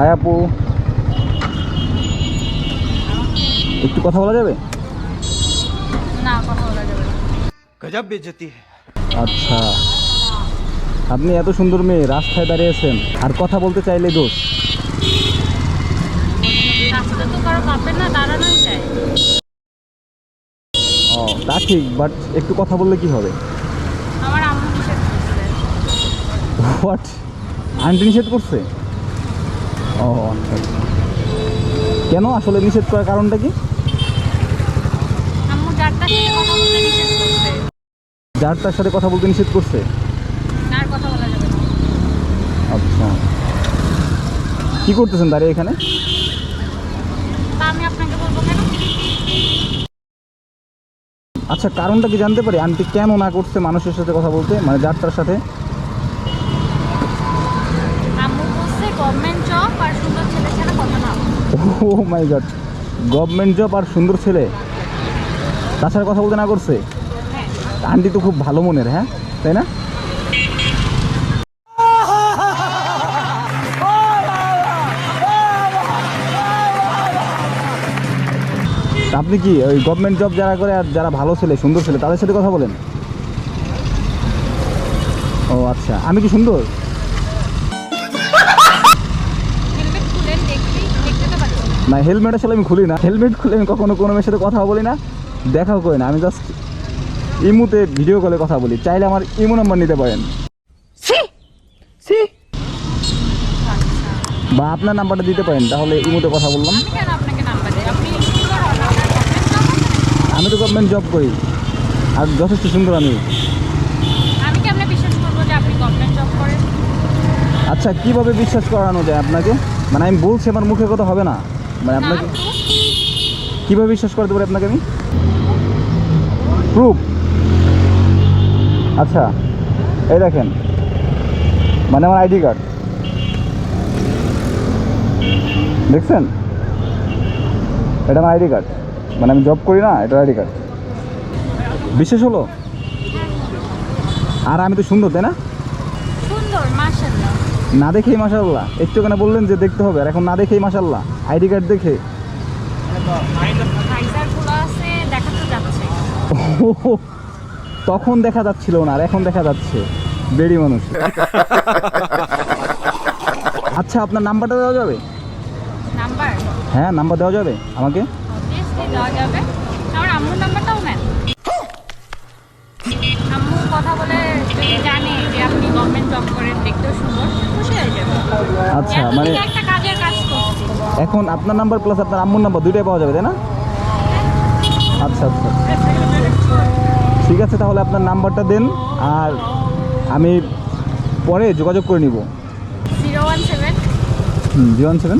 High আপু একটু কথা বলা যাবে? আচ্ছা। আপনি এত সুন্দর মেয়ে রাস্তায় দাঁড়িয়ে আছেন আর কথা বলতে চাইলে দোষ। তা ঠিক বাট একটু কথা বললে কি হবে? হোয়াট আন্টি নিষেধ করছে? ও আচ্ছা আচ্ছা। কেন আসলে নিষেধ করার কারণটা কি? আম্মু যারটার সাথে কথা বলতে নিষেধ করছে। যার তার সাথে কথা বলতে নিষেধ করছে? আচ্ছা। কি করতেছেন দাঁড়িয়ে এখানে? আচ্ছা কারণটা কি জানতে পারি? আন্টি কেন না করছে মানুষের সাথে কথা বলতে? মানে যার তার সাথে আম্মু বলছে গভর্নমেন্ট জব আর সুন্দর ছেলে ছাড়া কথা না oh my god government job আর সুন্দর ছেলে। তাছাড়া কথা বলতে না করছে। আন্টি তো খুব ভালো মনের হ্যাঁ? তাই না? আপনি কি ওই গভর্নমেন্ট জব যারা করে আর যারা ভালো ছেলে, সুন্দর ছেলে, তাদের সাথে কথা বলেন? ও আচ্ছা আমি কি সুন্দর? না। হেলমেট আসলে আমি খুলি না। হেলমেট খুলে আমি কখনো কোনো মেয়ের সাথে কথা বলি না দেখাও করি না। আমি জাস্ট ইমুতে ভিডিও কলে কথা বলি। চাইলে আমার ইমো নাম্বার নিতে পারেন। বা আপনার নাম্বারটা দিতে পারেন তাহলে ইমুতে কথা বললাম। আমি তো গভর্নমেন্ট জব করি আর যথেষ্ট সুন্দর আমি। আচ্ছা কীভাবে বিশ্বাস করানো যায় আপনাকে? মানে আমি বলছি আমার মুখে কথা হবে না। মানে আপনাকে কীভাবে বিশ্বাস করতে পারি আপনাকে আমি? প্রুফ আচ্ছা এই দেখেন মানে আমার আইডি কার্ড। দেখছেন? এটা আমার আইডি কার্ড। মানে আমি জব করি না এটা আইডি কার্ড। বিশেষ হলো? আর আমি তো সুন্দর তাই না? না দেখেই মাসাল্লাহ একটু কেন বললেন যে দেখতে হবে আর এখন না দেখেই মাসাল্লাহ আইডি কার্ড দেখে। তখন দেখা যাচ্ছিল না আর এখন দেখা যাচ্ছে। বেড়ি মানুষ। আচ্ছা আপনার নাম্বারটা দেওয়া যাবে? নাম্বার? হ্যাঁ নাম্বার দেওয়া যাবে আমাকে? অবভিয়াসলি দেওয়া যাবে। আমার আম্মুর নাম্বারটাও নেন। আম্মু কথা বলে জানে যে আপনি গভর্নমেন্ট জব করেন দেখতেও সুন্দর। আচ্ছা মানে এখন আপনার নাম্বার প্লাস আপনার আম্মুর নাম্বার দুইটাই পাওয়া যাবে তাই না? আচ্ছা আচ্ছা। ঠিক আছে তাহলে আপনার নাম্বারটা দেন আর আমি পরে যোগাযোগ করে নিব। Zero one seven zero one seven